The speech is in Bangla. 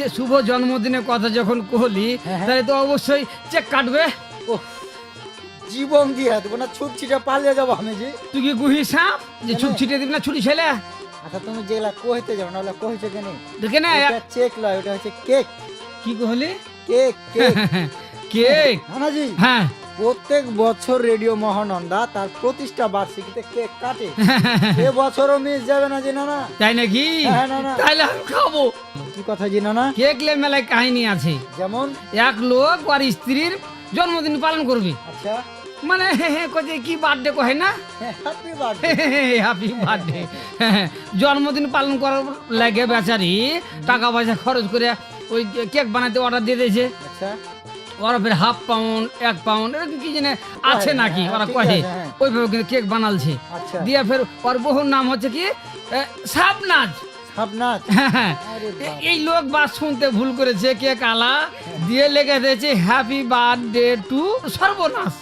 যে শুভ জন্মদিনের কথা যখন কহলি হ্যাঁ, হ্যাঁ। তাহলে তো অবশ্যই চেক কাটবে। জীবন দিয়ে দেবো না ছুট ছিটে পালিয়ে যাব আমি যে। তুই কি গুহি সাপ? যে কেন? ছুট ছিটে দিবি না ছুটি ছেলে? আচ্ছা তুমি যেগুলা কইতে যাও না ওগুলা কইছো কেন দেখে না। চেক লয় ওটা হচ্ছে কেক কি কহলি কেক কেক কেক হ্যাঁ। প্রত্যেক বছর রেডিও মহানন্দা তার প্রতিষ্ঠা বার্ষিকীতে কেক কাটে। এ বছরও মিস যাবে না জি নানা? তাই নাকি? হ্যাঁ। তাইলে আমি খাব। কি কথা জি নানা? কেক লে মেলায় কাহিনী আছে। যেমন? এক লোক আর স্ত্রীর জন্মদিন পালন করবে। আচ্ছা। মানে কছে কি বার্থডে কহে না? হ্যাপি বার্থডে হ্যাপি বার্থডে জন্মদিন পালন করার লাগে বেচারি। টাকা পয়সা খরচ করে ওই কেক বানাতে অর্ডার দিয়ে দিয়েছে। আচ্ছা। ওরা ফের হাফ পাউন্ড এক পাউন্ড এরকম কি জানে আছে নাকি? হ্যাঁ, ওরা কয়ে কহে হ্যাঁ। ওইভাবে কিন্তু কেক বানালছে। দিয়া দিয়ে ফের ওর বহুর নাম হচ্ছে কি সাবনাজ সাপনাজ। হ্যাঁ। এই লোক বা শুনতে ভুল করেছে কেক আলা দিয়ে লেগে দিয়েছে হ্যাপি বার্থডে টু সর্বনাশ।